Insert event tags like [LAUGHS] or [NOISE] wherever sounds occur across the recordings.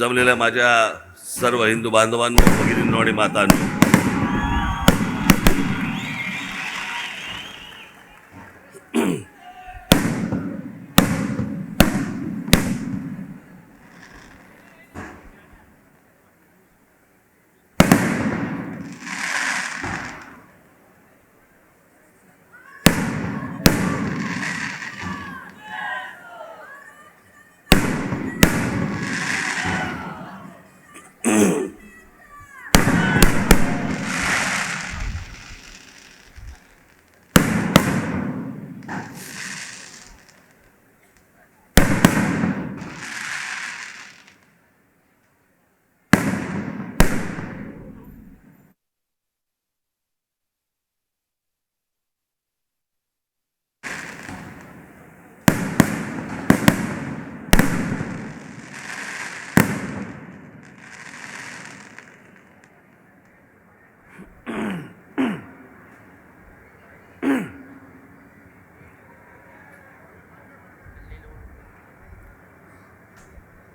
जमलेल्या माझ्या सर्व हिंदू बांधवांनो भगिनींनो आणि मातांनो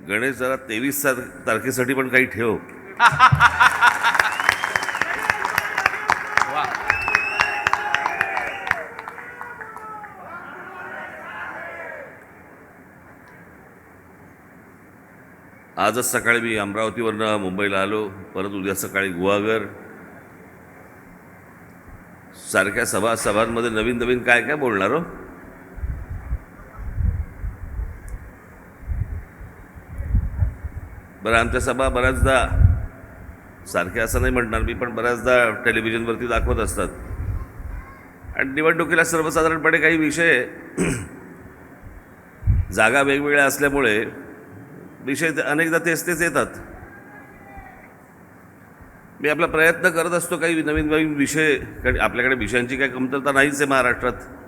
गणेश जरा तेवीस तारखेसाठी पण काही ठेव. आजच सकाळी मी अमरावतीवरनं मुंबईला आलो. परत उद्या सकाळी गुहागर. सारख्या सभा सभांमध्ये नवीन नवीन काय काय बोलणार हो? बरं आमच्या सभा बऱ्याचदा सारख्या असं नाही म्हणणार मी पण बऱ्याचदा टेलिव्हिजनवरती दाखवत असतात. आणि निवडणुकीला सर्वसाधारणपणे काही विषय [CLEARS THROAT] जागा वेगवेगळ्या असल्यामुळे विषय अनेकदा तेच तेच येतात. मी आपला प्रयत्न करत असतो काही नवीन नवीन विषय आपल्याकडे विषयांची काही कमतरता नाहीच आहे महाराष्ट्रात.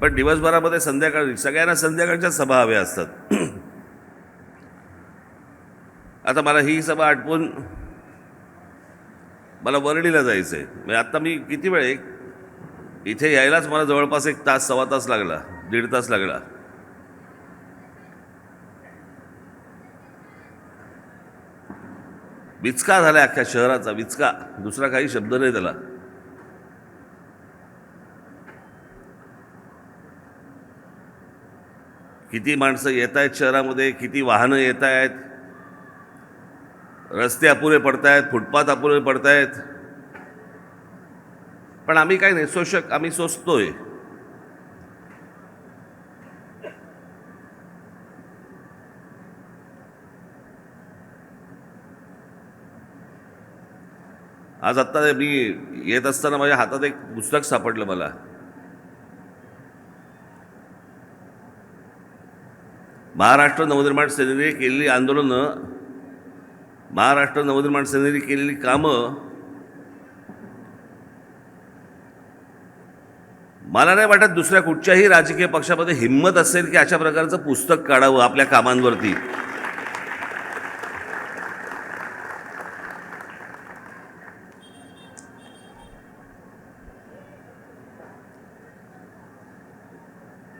पण दिवसभरामध्ये संध्याकाळी सगळ्यांना संध्याकाळच्या सभा हव्या असतात. आता मला ही सभा आटपून मला वरळीला जायचं आहे म्हणजे आत्ता मी किती वेळ एक इथे यायलाच मला जवळपास एक तास सव्वा तास लागला दीड तास लागला. विचका झाला अख्ख्या शहराचा विचका. दुसरा काही शब्द नाही त्याला. किती माणसं येत आहेत शहरामध्ये किती वाहनं येत आहेत रस्ते अपुरे पडत आहेत फुटपाथ अपुरे पडत आहेत पण आम्ही काय नाही शोषक आम्ही सोचतोय आज आत्ता मी येत असताना माझ्या हातात एक पुस्तक सापडलं मला. महाराष्ट्र नवनिर्माण सेनेने केलेली आंदोलनं महाराष्ट्र नवनिर्माण सेनेने केलेली कामं मला नाही वाटत दुसऱ्या कुठच्याही राजकीय पक्षामध्ये हिंमत असेल की अशा प्रकारचं पुस्तक काढावं आपल्या कामांवरती.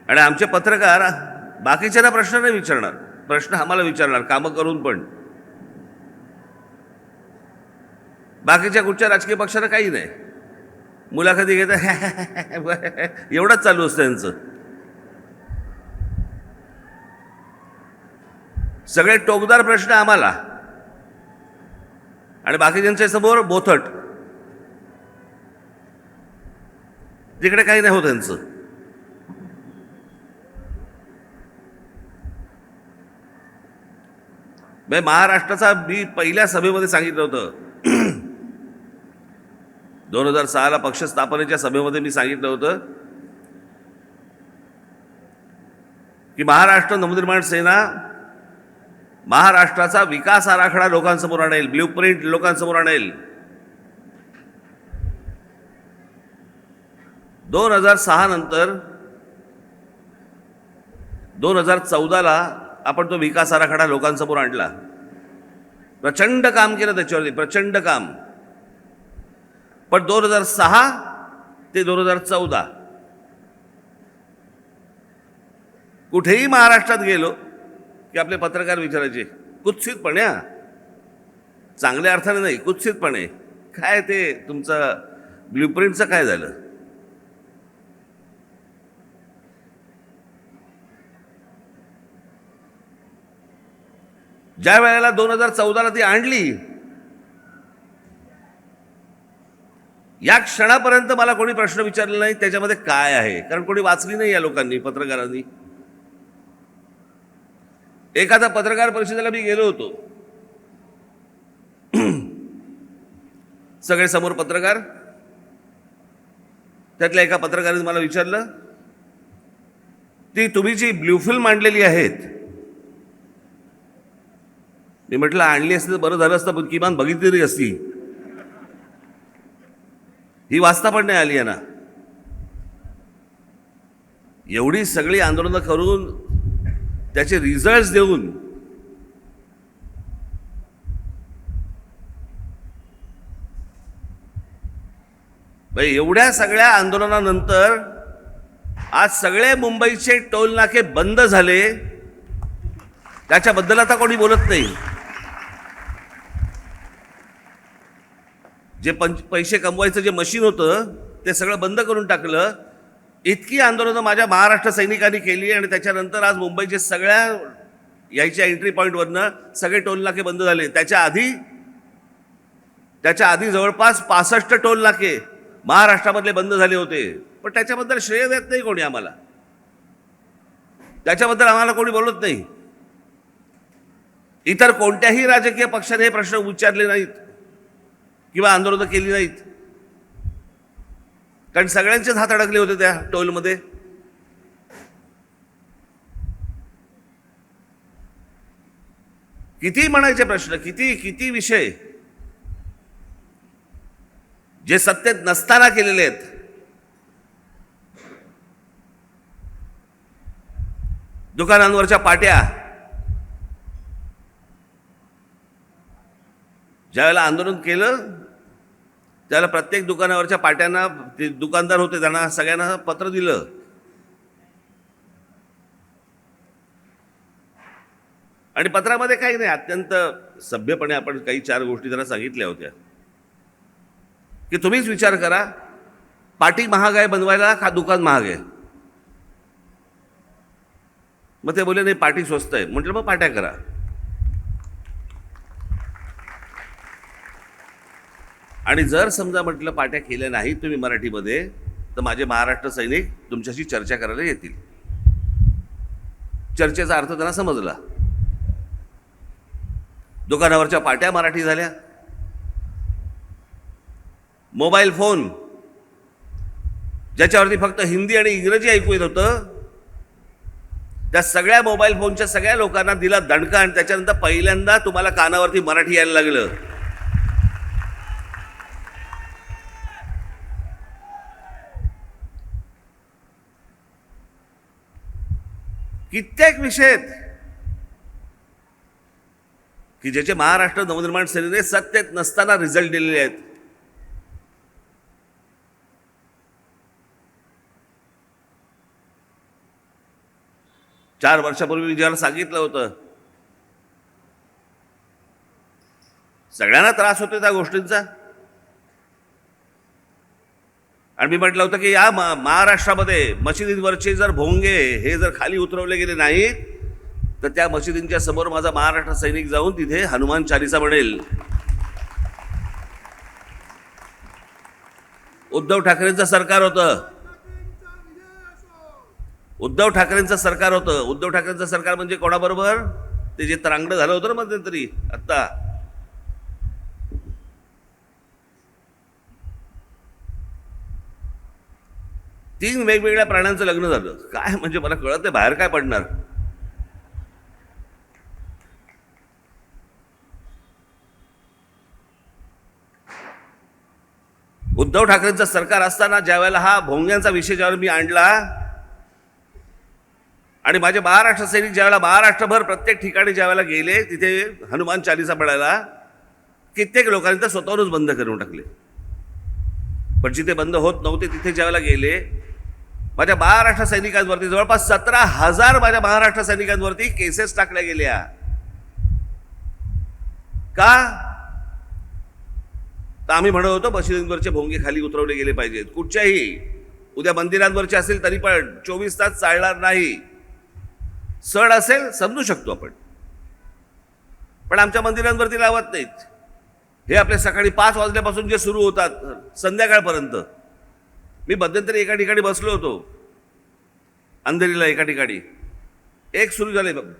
आणि आमचे पत्रकार बाकीच्यांना प्रश्न नाही विचारणार. प्रश्न आम्हाला विचारणार कामं करून पण. बाकीच्या कुठच्या राजकीय पक्षाला काही नाही. मुलाखती घेत [LAUGHS] एवढंच चालू असतं त्यांचं. सगळे टोकदार प्रश्न आम्हाला. आणि बाकीच्यांच्या समोर बोथट. तिकडे काही नाही होत त्यांचं. म्हणजे महाराष्ट्राचा मी पहिल्या सभेमध्ये सांगितलं होतं. [CLEARS THROAT] दोन हजार सहाला पक्ष स्थापनेच्या सभेमध्ये मी सांगितलं होतं की महाराष्ट्र नवनिर्माण सेना महाराष्ट्राचा विकास आराखडा लोकांसमोर आणेल ब्ल्यू प्रिंट लोकांसमोर आणेल. दोन हजार सहा नंतर दोन हजार चौदाला आपण तो विकास आराखडा लोकांसमोर आणला. प्रचंड काम केलं त्याच्यावरती प्रचंड काम. पण दोन हजार सहा ते दोन हजार चौदा कुठेही महाराष्ट्रात गेलो की आपले पत्रकार विचारायचे कुत्सितपणे हा. चांगल्या अर्थाने नाही कुत्सितपणे. काय ते तुमचं ब्ल्यूप्रिंटचं काय झालं? ज्या वेळेला दोन हजार चौदाला ती आणली या क्षणापर्यंत मला कोणी प्रश्न विचारला नाही त्याच्यामध्ये काय आहे? कारण कोणी वाचली नाही या लोकांनी पत्रकारांनी. एखादा पत्रकार परिषदेला मी गेलो होतो. सगळे समोर पत्रकार. त्यातल्या एका पत्रकाराने मला विचारलं ती तुम्ही जी ब्ल्यू फिल्म आहेत मी म्हटलं आणली असती तर बरं झालं असतं पण किमान बघितली तरी असती. ही वाचता पण नाही आली आहे ना एवढी सगळी आंदोलनं करून त्याचे रिझल्ट देऊन एवढ्या सगळ्या आंदोलनानंतर आज सगळे मुंबईचे टोल नाके बंद झाले. त्याच्याबद्दल आता कोणी बोलत नाही. जे पंच पैसे कमवायचं जे मशीन होतं ते सगळं बंद करून टाकलं. इतकी आंदोलनं माझ्या महाराष्ट्र सैनिकांनी केली आणि त्याच्यानंतर आज मुंबईचे सगळ्या यायच्या एंट्री पॉईंटवरनं सगळे टोल नाके बंद झाले. त्याच्या आधी त्याच्या आधी जवळपास पासष्ट टोल नाके महाराष्ट्रामधले बंद झाले होते. पण त्याच्याबद्दल श्रेय देत नाही कोणी आम्हाला. त्याच्याबद्दल आम्हाला कोणी बोलत नाही. इतर कोणत्याही राजकीय पक्षाने हे प्रश्न उच्चारले नाहीत. किंवा आंदोलनं केली नाहीत. कारण सगळ्यांचेच हात अडकले होते त्या टोलमध्ये. किती म्हणायचे प्रश्न किती किती विषय जे सत्तेत नसताना केलेले आहेत. दुकानांवरच्या पाट्या. ज्यावेळेला आंदोलन केलं त्याला प्रत्येक दुकानावरच्या पाट्यांना ते दुकानदार होते त्यांना सगळ्यांना पत्र दिलं. आणि पत्रामध्ये काही नाही अत्यंत सभ्यपणे आपण काही चार गोष्टी त्यांना सांगितल्या होत्या. की तुम्हीच विचार करा पाटी महाग आहे बनवायला का दुकान महाग आहे. मग ते बोलले नाही पाटी स्वस्त आहे. म्हटलं मग पाट्या करा. आणि जर समजा म्हटलं पाट्या केल्या नाही तुम्ही मराठीमध्ये तर माझे महाराष्ट्र सैनिक तुमच्याशी चर्चा करायला येतील. चर्चेचा अर्थ त्यांना समजला. दुकानावरच्या पाट्या मराठी झाल्या. मोबाईल फोन ज्याच्यावरती फक्त हिंदी आणि इंग्रजी ऐकू येत होतं त्या सगळ्या मोबाईल फोनच्या सगळ्या लोकांना दिला दणका आणि त्याच्यानंतर पहिल्यांदा तुम्हाला कानावरती मराठी यायला लागलं. कित्येक विषय आहेत की ज्याचे महाराष्ट्र नवनिर्माण सेनेने सत्तेत नसताना रिझल्ट दिलेले आहेत. चार वर्षापूर्वी मी ज्याला सांगितलं होतं सगळ्यांना त्रास होतो त्या गोष्टींचा. आणि मी म्हटलं होतं की या महाराष्ट्रामध्ये मशिदींवरचे जर भोंगे हे जर खाली उतरवले गेले नाहीत तर त्या मशिदींच्या समोर माझा महाराष्ट्र सैनिक जाऊन तिथे हनुमान चालिसा म्हणेल उद्धव ठाकरेंचं सरकार होतं. उद्धव ठाकरेंचं सरकार होतं. उद्धव ठाकरेंचं सरकार म्हणजे कोणाबरोबर? ते जे त्रांगडं झालं होतं ना मध्यंतरी आत्ता. तीन वेगवेगळ्या प्राण्यांचं लग्न झालं. काय म्हणजे मला कळत नाही बाहेर काय पडणार. उद्धव ठाकरेंचं सरकार असताना ज्यावेळेला हा भोंग्यांचा विषय ज्यावेळेला मी आणला आणि माझे महाराष्ट्र सैनिक ज्यावेळेला महाराष्ट्रभर प्रत्येक ठिकाणी ज्यावेळेला गेले तिथे हनुमान चालिसा पडायला कित्येक लोकांनी तर स्वतःहूनच बंद करून टाकले. पण जिथे बंद होत नव्हते तिथे ज्यावेळेला गेले माझ्या महाराष्ट्र सैनिकांवरती जवळपास सतरा हजार माझ्या महाराष्ट्र सैनिकांवरती केसेस टाकल्या गेल्या. का? तर आम्ही म्हणत होतो मशिदींवरचे भोंगे खाली उतरवले गेले पाहिजेत. कुठच्याही? उद्या मंदिरांवरचे असेल तरी पण चोवीस तास चालणार नाही. सण असेल समजू शकतो आपण. पण आमच्या मंदिरांवरती लावत नाहीत. हे आपले सकाळी पाच वाजल्यापासून जे सुरू होतात संध्याकाळपर्यंत. मी मध्यंतरी एका ठिकाणी बसलो होतो. अंधेरीला एका ठिकाणी. एक सुरू झाले बघ.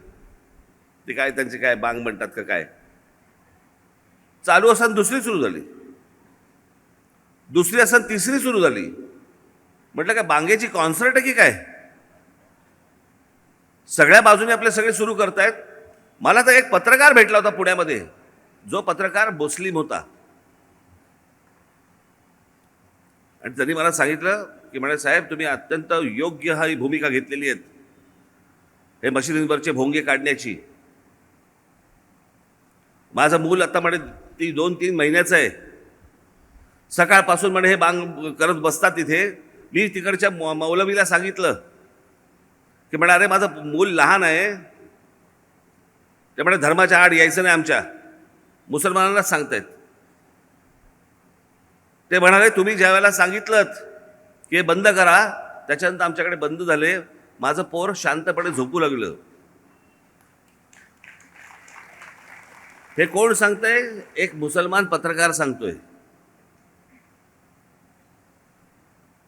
ते काय त्यांचे काय बांग म्हणतात का काय? चालू असताना दुसरी सुरू झाली. दुसरी असताना तिसरी सुरू झाली. म्हटलं काय बांगेची कॉन्सर्ट आहे की काय? सगळ्या बाजूने आपले सगळे सुरू करतायत. मला तर एक पत्रकार भेटला होता पुण्यामध्ये. जो पत्रकार मुस्लिम होता. आणि त्यांनी मला सांगितलं की म्हणे साहेब तुम्ही अत्यंत योग्य हा ही भूमिका घेतलेली आहेत. हे मशिदींवरचे भोंगे काढण्याची. माझं मूल आता म्हणे ती दोन तीन महिन्याचं आहे. सकाळपासून म्हणे हे बांग करत बसतात तिथे मी तिकडच्या मौ- मौलवीला सांगितलं की म्हणा अरे माझं मूल लहान आहे. ते म्हणे धर्माच्या आड यायचं नाही आमच्या. मुसलमानांनाच सांगतायत. ते म्हणाले तुम्ही ज्या वेळेला सांगितलं की हे बंद करा त्याच्यानंतर आमच्याकडे बंद झाले. माझं पोर शांतपणे झोपू लागलं. हे कोण सांगतंय? एक मुसलमान पत्रकार सांगतोय.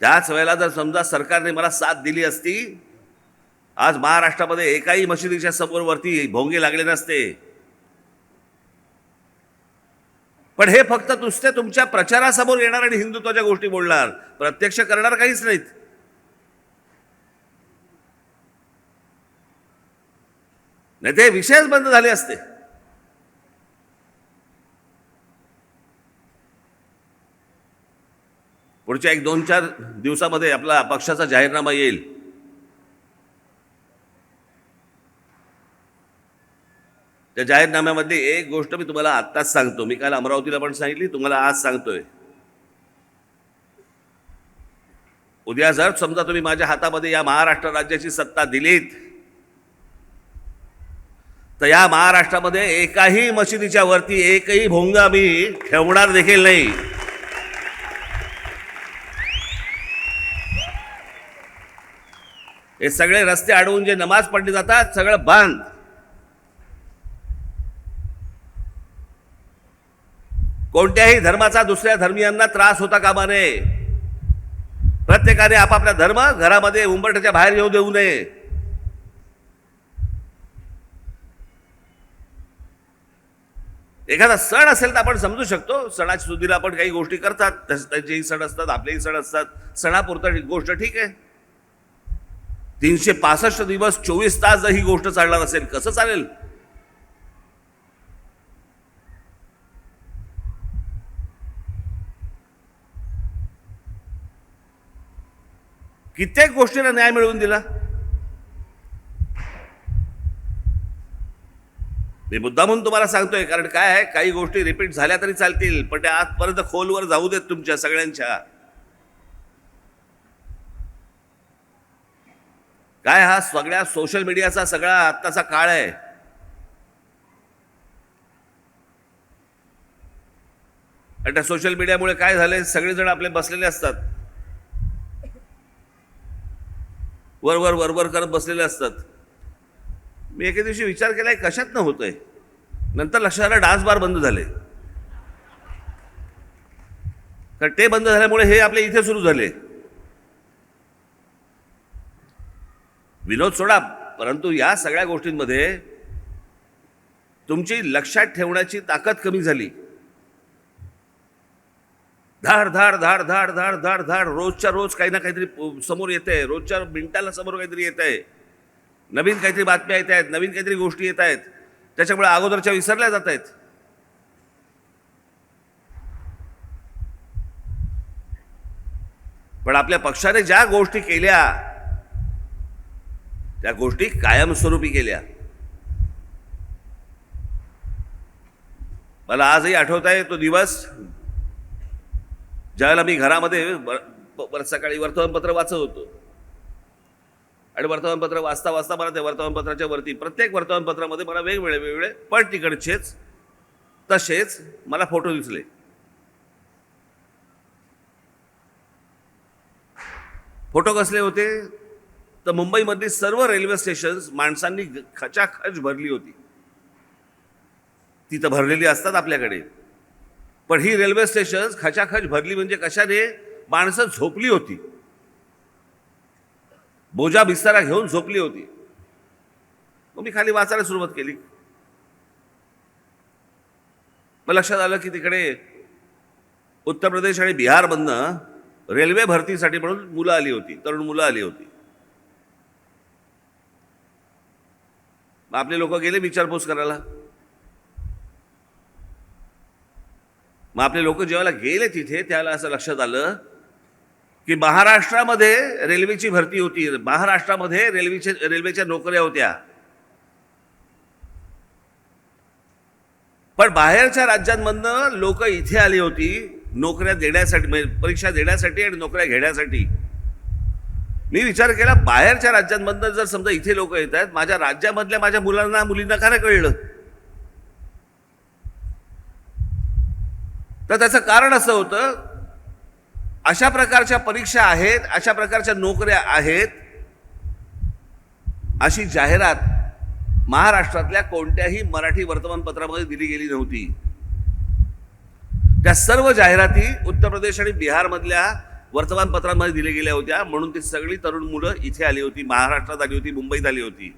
त्याच वेळेला जर समजा सरकारने मला साथ दिली असती आज महाराष्ट्रामध्ये एकाही मशिदीच्या समोर वरती भोंगे लागले नसते. पण हे फक्त नुसते तुमच्या प्रचारासमोर येणार आणि हिंदुत्वाच्या गोष्टी बोलणार. प्रत्यक्ष करणार काहीच नाहीत. नाही ते विषयच बंद झाले असते. पुढच्या एक दोन चार दिवसामध्ये आपला पक्षाचा जाहीरनामा येईल. त्या जाहीरनाम्यामधली एक गोष्ट मी तुम्हाला आत्ताच सांगतो. मी काल अमरावतीला पण सांगितली तुम्हाला आज सांगतोय. उद्या जर समजा तुम्ही माझ्या हातामध्ये या महाराष्ट्र राज्याची सत्ता दिलीत तर या महाराष्ट्रामध्ये एकाही मशिदीच्या वरती एकही भोंगा मी ठेवणार देखील नाही. हे सगळे रस्ते अडवून जे नमाज पडले जातात सगळं बांध कोणत्याही धर्माचा दुसऱ्या धर्मियांना त्रास होता कामा नये प्रत्येकाने आपापला धर्म घरामध्ये उंबरठ्याच्या बाहेर येऊ देऊ नये. एखादा सण असेल तर आपण समजू शकतो. सणाच्या सुधीला आपण काही गोष्टी करतात. तस- त्यांचेही सण असतात आपलेही सण असतात. सणापुरतं गोष्ट ठीक आहे. तीनशे पासष्ट दिवस चोवीस तास जर ही गोष्ट चालणार असेल. कसं चालेल? कित्येक गोष्टीला न्याय मिळवून दिला. मी मुद्दा म्हणून तुम्हाला सांगतोय कारण काय आहे काही गोष्टी रिपीट झाल्या तरी चालतील पण त्या आजपर्यंत खोलवर जाऊ देत तुमच्या सगळ्यांच्या. काय हा सगळ्या सोशल मीडियाचा सगळा आत्ताचा काळ आहे? आणि त्या सोशल मीडियामुळे काय झालंय? सगळेजण आपले बसलेले असतात. वर वर वर वर करत बसलेले असतात. मी एके दिवशी विचार केला आहे कशातनं होतं आहे नंतर लक्षात आलं डान्स बार बंद झाले. कारण ते बंद झाल्यामुळे हे आपले इथे सुरू झाले. विनोद सोडा परंतु या सगळ्या गोष्टींमध्ये तुमची लक्षात ठेवण्याची ताकद कमी झाली. धाड धाड धाड धाड धाड धाड धाड रोजच्या रोज काही ना काहीतरी समोर येत आहे रोजच्या मिनिटाला समोर काहीतरी येत आहे नवीन काहीतरी बातम्या येत आहेत नवीन काहीतरी गोष्टी येत आहेत. त्याच्यामुळे अगोदरच्या विसरल्या जात आहेत. पण आपल्या पक्षाने ज्या गोष्टी केल्या त्या गोष्टी कायमस्वरूपी केल्या. मला आजही आठवत आहे तो दिवस ज्यावेळेला मी घरामध्ये बर- सकाळी वर्तमानपत्र वाचत होतो आणि वर्तमानपत्र वाचता वाचता मला त्या वर्तमानपत्राच्या वरती प्रत्येक वर्तमानपत्रामध्ये मला वेगवेगळे वेगवेगळे पण तिकडचेच तसेच मला फोटो दिसले. फोटो कसले होते? तर मुंबईमधली सर्व रेल्वे स्टेशन्स माणसांनी खचाखच भरली होती. ती तर भरलेली असतात आपल्याकडे. पण ही रेल्वे स्टेशन्स खचाखच भरली म्हणजे कशाने? माणसं झोपली होती. बोजा बिस्तारा घेऊन झोपली होती. मग मी खाली वाचायला सुरुवात केली. मग लक्षात आलं की तिकडे उत्तर प्रदेश आणि बिहारमधनं रेल्वे भरतीसाठी म्हणून मुलं आली होती तरुण मुलं आली होती. मग आपले लोक गेले विचारपूस करायला. मग आपले लोक जेव्हा गेले तिथे त्याला असं लक्षात आलं की महाराष्ट्रामध्ये रेल्वेची भरती होती. महाराष्ट्रामध्ये रेल्वेचे रेल्वेच्या नोकऱ्या होत्या. पण बाहेरच्या राज्यांमधनं लोक इथे आली होती नोकऱ्या देण्यासाठी म्हणजे परीक्षा देण्यासाठी आणि नोकऱ्या घेण्यासाठी. मी विचार केला बाहेरच्या राज्यांमधनं जर समजा इथे लोक येत आहेत माझ्या राज्यामधल्या माझ्या मुलांना मुलींना खरं कळलं? तर त्याचं कारण असं होतं अशा प्रकारच्या परीक्षा आहेत अशा प्रकारच्या नोकऱ्या आहेत अशी जाहिरात महाराष्ट्रातल्या कोणत्याही मराठी वर्तमानपत्रामध्ये दिली गेली नव्हती. त्या सर्व जाहिराती उत्तर प्रदेश आणि बिहारमधल्या वर्तमानपत्रांमध्ये दिल्या गेल्या होत्या म्हणून ती सगळी तरुण मुलं इथे आली होती महाराष्ट्रात आली होती मुंबईत आली होती.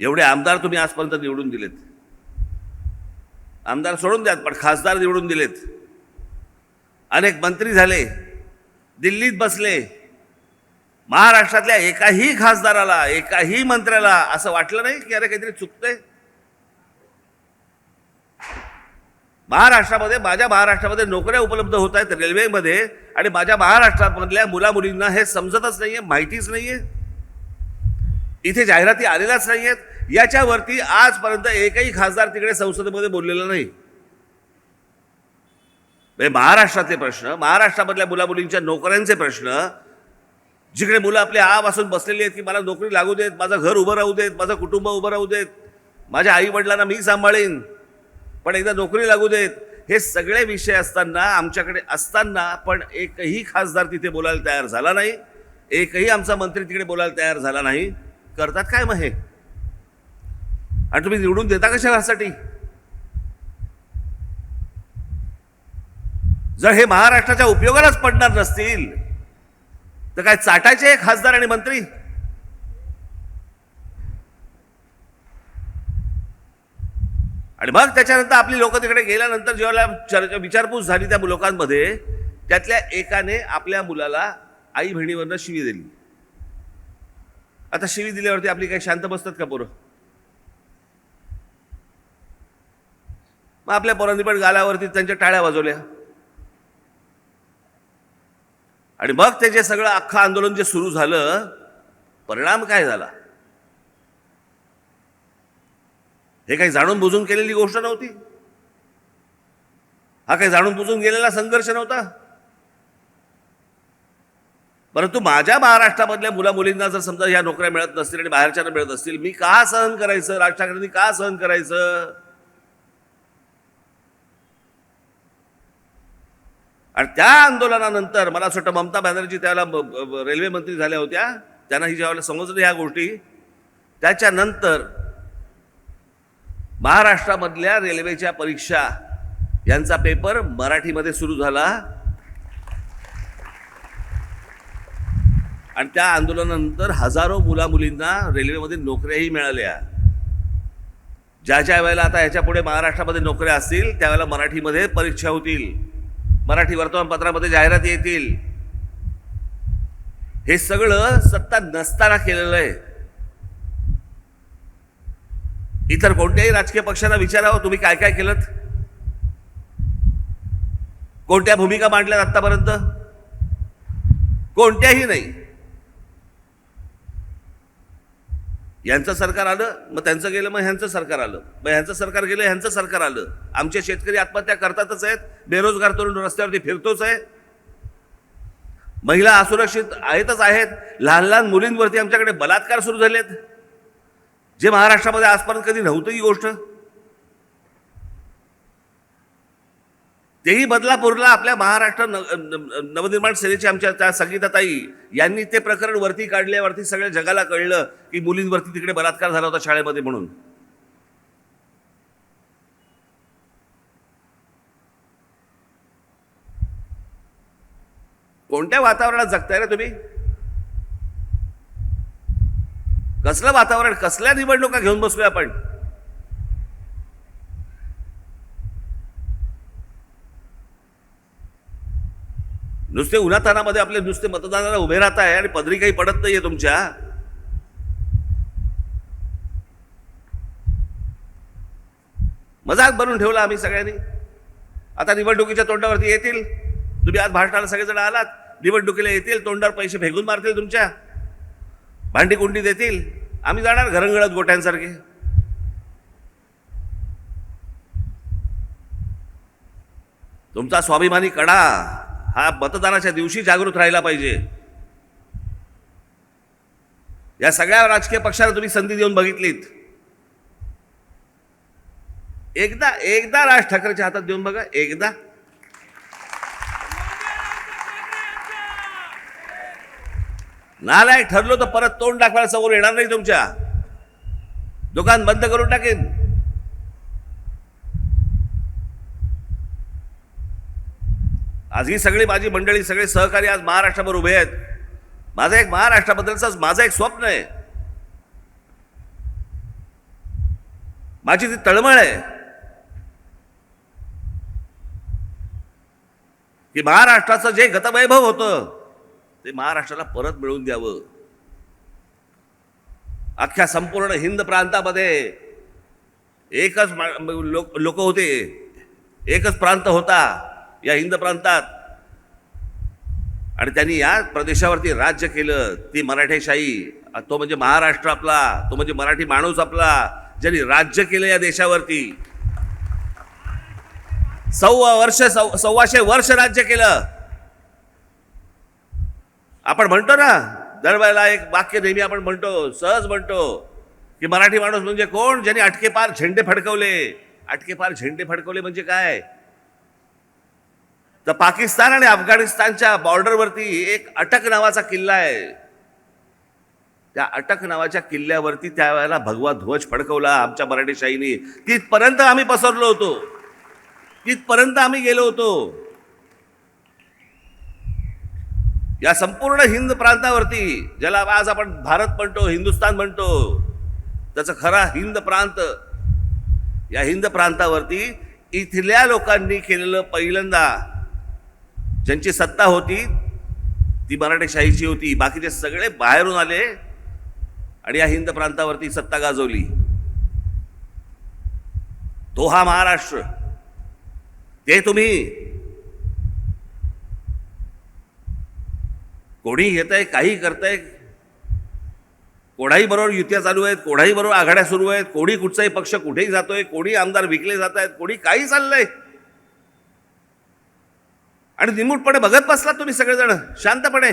एवढे आमदार तुम्ही आजपर्यंत निवडून दिलेत. आमदार सोडून द्यात पण खासदार निवडून दिलेत. अनेक मंत्री झाले दिल्लीत बसले महाराष्ट्रातल्या एकाही खासदाराला एकाही मंत्र्याला असं वाटलं नाही की अरे काहीतरी चुकतंय. महाराष्ट्रामध्ये माझ्या महाराष्ट्रामध्ये नोकऱ्या उपलब्ध होत आहेत रेल्वेमध्ये आणि माझ्या महाराष्ट्रामधल्या मुला मुलींना हे समजतच नाही आहे माहितीच नाही आहे इथे जाहिराती आलेल्याच नाही आहेत याच्यावरती आजपर्यंत एकही खासदार तिकडे संसदेमध्ये बोललेला नाही. म्हणजे महाराष्ट्राचे प्रश्न महाराष्ट्रामधल्या मुलामुलींच्या नोकऱ्यांचे प्रश्न जिकडे मुलं आपले आपासून बसलेली आहेत की मला नोकरी लागू देत माझं घर उभं राहू देत माझं कुटुंब उभं राहू देत माझ्या आई वडिलांना मी सांभाळीन पण एकदा नोकरी लागू देत हे सगळे विषय असताना आमच्याकडे असताना पण एकही खासदार तिथे बोलायला तयार झाला नाही. एकही आमचा मंत्री तिकडे बोलायला तयार झाला नाही. करतात काय मग हे? आणि तुम्ही निवडून देता कशासाठी जर हे महाराष्ट्राच्या उपयोगालाच पडणार नसतील तर काय चाटायचे खासदार आणि मंत्री? आणि मग त्याच्यानंतर आपली लोक तिकडे गेल्यानंतर जेव्हा चर्चा विचारपूस झाली त्या लोकांमध्ये त्यातल्या एकाने आपल्या मुलाला आई बहिणीवरनं शिवी दिली. आता शिवी दिल्यावरती आपली काही शांत बसतात का पोरं? मग आपल्या पोरांनी पण गालावरती त्यांच्या टाळ्या वाजवल्या. आणि मग ते जे सगळं अख्खं आंदोलन जे सुरू झालं परिणाम काय झाला? हे काही जाणून बुजून केलेली गोष्ट नव्हती? हा काही जाणून बुजून गेलेला संघर्ष नव्हता? परंतु माझ्या महाराष्ट्रामधल्या मुला मुलींना जर समजा ह्या नोकऱ्या मिळत नसतील आणि बाहेरच्या मिळत असतील मी का सहन करायचं? राज ठाकरेंनी का सहन करायचं? आणि त्या आंदोलनानंतर मला असं वाटतं ममता बॅनर्जी त्यावेळेला रेल्वे मंत्री झाल्या होत्या. त्यांना ही ज्यावेळेला समजलं ह्या गोष्टी. त्याच्यानंतर महाराष्ट्रामधल्या रेल्वेच्या परीक्षा यांचा पेपर मराठीमध्ये सुरू झाला. आणि त्या आंदोलनानंतर हजारो मुलामुलींना रेल्वेमध्ये नोकऱ्याही मिळाल्या. ज्या ज्या वेळेला आता याच्यापुढे महाराष्ट्रामध्ये नोकऱ्या असतील त्यावेळेला मराठीमध्ये परीक्षा होतील. मराठी वर्तमानपत्रामध्ये जाहिराती येतील. हे सगळं सत्ता नसताना केलेलं आहे. इतर कोणत्याही राजकीय पक्षांना विचारावं हो, तुम्ही काय काय केलं कोणत्या भूमिका मांडल्यात आतापर्यंत कोणत्याही नाही. यांचं सरकार आलं मग त्यांचं गेलं मग ह्यांचं सरकार आलं. मग ह्यांचं सरकार गेलं ह्यांचं सरकार आलं. आमचे शेतकरी आत्महत्या करतातच आहेत बेरोजगार तरुण रस्त्यावरती फिरतोच आहे. महिला असुरक्षित आहेतच आहेत लहान लहान मुलींवरती आमच्याकडे बलात्कार सुरू झालेत. जे महाराष्ट्रामध्ये आजपर्यंत कधी नव्हतं ही गोष्ट. तेही बदलापूरला आपल्या महाराष्ट्र न- नवनिर्माण सेनेचे आमच्या त्या संगीताताई यांनी ते प्रकरण वरती काढल्यावरती सगळ्या जगाला कळलं की मुलींवरती तिकडे बलात्कार झाला होता शाळेमध्ये म्हणून. कोणत्या वातावरणात जगताय रे तुम्ही? कसलं वातावरण? कसल्या निवडणुका घेऊन बसलोय आपण? नुसते उन्हातानामध्ये आपले नुसते मतदानाला उभे राहत आहे आणि पदरी काही पडत नाहीये तुमच्या. मजाक बनवून ठेवला आम्ही सगळ्यांनी. आता निवडणुकीच्या तोंडावरती येतील. तुम्ही आज भाषणाला सगळेजण आलात. निवडणुकीला येतील तोंडावर पैसे फेकून मारतील तुमच्या. भांडी कुंडी देतील. आम्ही जाणार घरंगळत गोट्यांसारखे. तुमचा स्वाभिमानी कडा. हा मतदानाच्या दिवशी जागृत राहिला पाहिजे. या सगळ्या राजकीय पक्षाला तुम्ही संधी देऊन बघितलीत. एकदा एकदा राज ठाकरेच्या हातात देऊन बघा एकदा. नालायक ठरलो तर परत तोंड दाखवायला समोर येणार नाही तुमच्या. दुकान बंद करून टाकेन. आज ही सगळी माझी मंडळी सगळे सहकारी आज महाराष्ट्रावर उभे आहेत. माझं एक महाराष्ट्राबद्दलच माझं एक स्वप्न आहे. माझी ती तळमळ आहे. की महाराष्ट्राचं जे गतवैभव होतं ते महाराष्ट्राला परत मिळवून द्यावं. अख्ख्या संपूर्ण हिंद प्रांतामध्ये एकच लोक लोक होते एकच प्रांत होता. या हिंद प्रांतात. आणि त्यांनी या प्रदेशावरती राज्य केलं. ती मराठेशाही तो म्हणजे महाराष्ट्र आपला तो म्हणजे मराठी माणूस आपला ज्यांनी राज्य केलं या देशावरती. सव्वा वर्ष सव सव्वाशे वर्ष राज्य केलं. आपण म्हणतो ना दरवेळेला एक वाक्य नेहमी आपण म्हणतो सहज म्हणतो की मराठी माणूस म्हणजे कोण? ज्यांनी अटकेपार झेंडे फडकवले. अटकेपार झेंडे फडकवले म्हणजे काय? तर पाकिस्तान आणि अफगाणिस्तानच्या बॉर्डरवरती एक अटक नावाचा किल्ला आहे. त्या अटक नावाच्या किल्ल्यावरती त्यावेळेला भगवा ध्वज फडकवला आमच्या मराठीशाहीने तिथपर्यंत आम्ही पसरलो होतो. तिथपर्यंत आम्ही गेलो होतो. या संपूर्ण हिंद प्रांतावरती ज्याला आज आपण भारत म्हणतो हिंदुस्तान म्हणतो त्याचा खरा हिंद प्रांत या हिंद प्रांतावरती इथल्या लोकांनी केलेलं पहिल्यांदा ज्यांची सत्ता होती ती मराठेशाहीची होती. बाकीचे सगळे बाहेरून आले आणि या हिंद प्रांतावरती सत्ता गाजवली. तो हा महाराष्ट्र. ते तुम्ही. कोणी येत आहे काही करताय कोणाही बरोबर युत्या चालू आहेत कोणाही बरोबर आघाड्या सुरू आहेत कोणी कुठचाही पक्ष कुठेही जातोय कोणी आमदार विकले जात आहेत कोणी काही चाललंय. आणि निमूटपणे बघत बसलात तुम्ही सगळेजण. शांतपणे.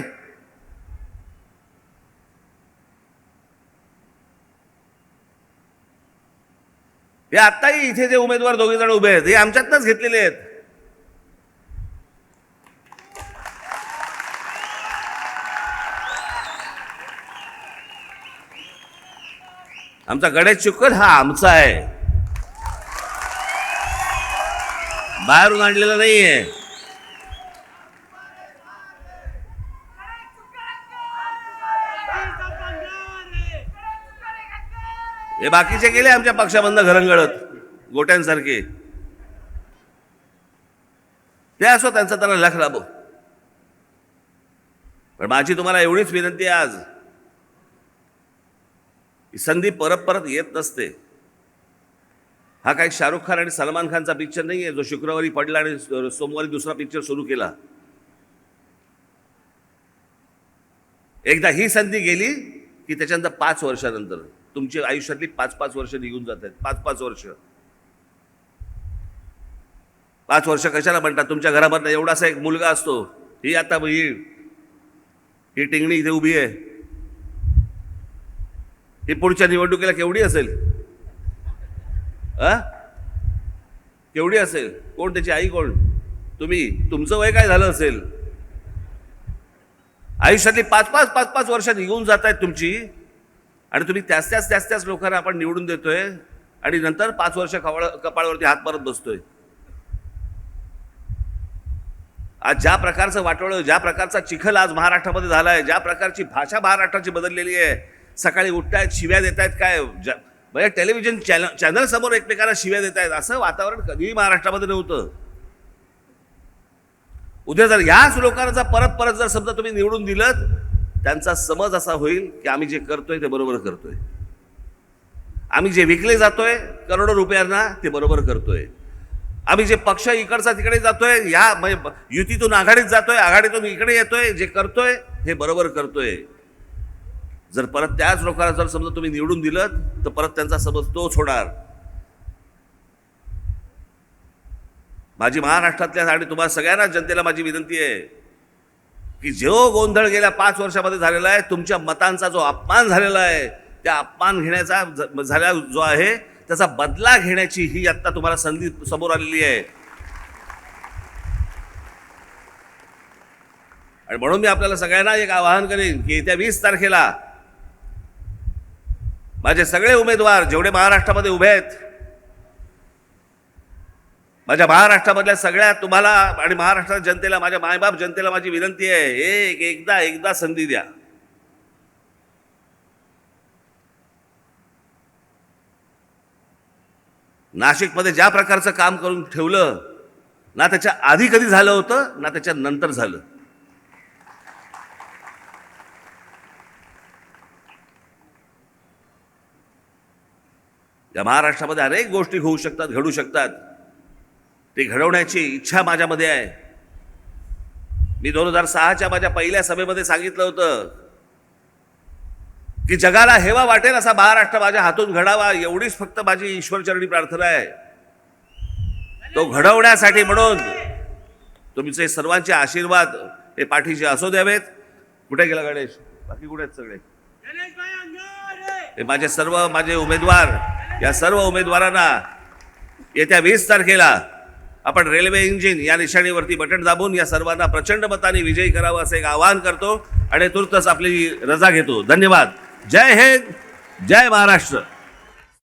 हे आत्ताही इथे जे उमेदवार दोघे जण उभे आहेत हे आमच्यातनंच घेतलेले आहेत. आमचा गणेश चुकल हा आमचा आहे. बाहेरून आणलेला नाहीये. हे बाकीचे गेले आमच्या पक्षामधनं घरंगळत गोट्यांसारखे. ते असो त्यांचा त्यांना लख लाभो. पण माझी तुम्हाला एवढीच विनंती आहे आज. ही संधी परत परत येत नसते. हा काही शाहरुख खान आणि सलमान खानचा पिक्चर नाही आहे जो शुक्रवारी पडला आणि सोमवारी दुसरा पिक्चर सुरू केला. एकदा ही संधी गेली की त्याच्यानंतर पाच वर्षानंतर. तुमची आयुष्यातली पाच पाच वर्ष निघून जात आहेत पाच पाच वर्ष. पाच वर्ष कशाला म्हणतात? तुमच्या घरामधला एवढासा एक मुलगा असतो ही आता ही ही टिंगणी इथे उभी आहे. ही पुढच्या निवडणुकीला केवढी असेल? आ केवढी असेल? कोण त्याची आई कोण? तुम्ही तुमचं वय काय झालं असेल? आयुष्यातली पाच पाच पाच पाच वर्ष निघून जात आहेत तुमची. आणि तुम्ही त्याच त्याच त्याच त्याच लोकांना आपण निवडून देतोय आणि नंतर पाच वर्ष कपाळ कपाळावरती हात मारत बसतोय. आज ज्या प्रकारचं वाटोळं ज्या प्रकारचा चिखल आज महाराष्ट्रामध्ये झाला आहे ज्या प्रकारची भाषा महाराष्ट्राची बदललेली आहे सकाळी उठतायत शिव्या देत आहेत काय? ज्या- म्हणजे टेलिव्हिजन चॅनल चॅनलसमोर एकमेकांना शिव्या देत आहेत असं वातावरण कधीही महाराष्ट्रामध्ये नव्हतं. उद्या जर ह्याच लोकांना जर परत परत जर समजा तुम्ही निवडून दिलं त्यांचा समज असा होईल की आम्ही जे करतोय ते बरोबर करतोय. आम्ही जे विकले जातोय करोडो रुपयांना ते बरोबर करतोय. आम्ही जे पक्ष इकडचा तिकडे जातोय या म्हणजे युतीतून आघाडीत जातोय आघाडीतून इकडे येतोय जे करतोय हे बरोबर करतोय. जर परत त्याच लोकांना जर समजा तुम्ही निवडून दिलं तर परत त्यांचा समज तोच होणार. माझी महाराष्ट्रातल्या आणि तुम्हाला सगळ्यांना जनतेला माझी विनंती आहे. की जो गोंधळ गेल्या पाच वर्षामध्ये झालेला आहे तुमच्या मतांचा जो अपमान झालेला आहे त्या अपमान घेण्याचा झाला जो आहे त्याचा बदला घेण्याची ही आत्ता तुम्हाला संधी समोर आलेली आहे. आणि म्हणून मी आपल्याला सगळ्यांना एक आवाहन करेन की येत्या वीस तारखेला माझे सगळे उमेदवार जेवढे महाराष्ट्रामध्ये उभे आहेत माझ्या महाराष्ट्रामधल्या सगळ्या तुम्हाला आणि महाराष्ट्राच्या जनतेला माझ्या मायबाप जनतेला माझी विनंती आहे एक एकदा एकदा संधी द्या. नाशिकमध्ये ज्या प्रकारचं काम करून ठेवलं ना त्याच्या आधी कधी झालं होतं ना त्याच्या नंतर झालं. या महाराष्ट्रामध्ये अनेक गोष्टी होऊ शकतात घडू शकतात. ते घडवण्याची इच्छा माझ्यामध्ये आहे. मी दोन हजार सहाच्या माझ्या पहिल्या सभेमध्ये सांगितलं होतं की जगाला हेवा वाटेल असा महाराष्ट्र माझ्या हातून घडावा एवढीच फक्त माझी ईश्वरचरणी प्रार्थना आहे. तो घडवण्यासाठी म्हणून तुमचे सर्वांचे आशीर्वाद हे पाठीशी असो द्यावेत. कुठे गेला गणेश? बाकी कुठे आहेत सगळे? हे माझे सर्व माझे उमेदवार या सर्व उमेदवारांना येत्या वीस तारखेला आपण रेल्वे इंजिन या निशाणीवरती बटन दाबून या सर्वांना प्रचंड मताने विजयी करावं असं एक आवाहन करतो आणि तुर्तच आपली रजा घेतो. धन्यवाद. जय हिंद. जय महाराष्ट्र.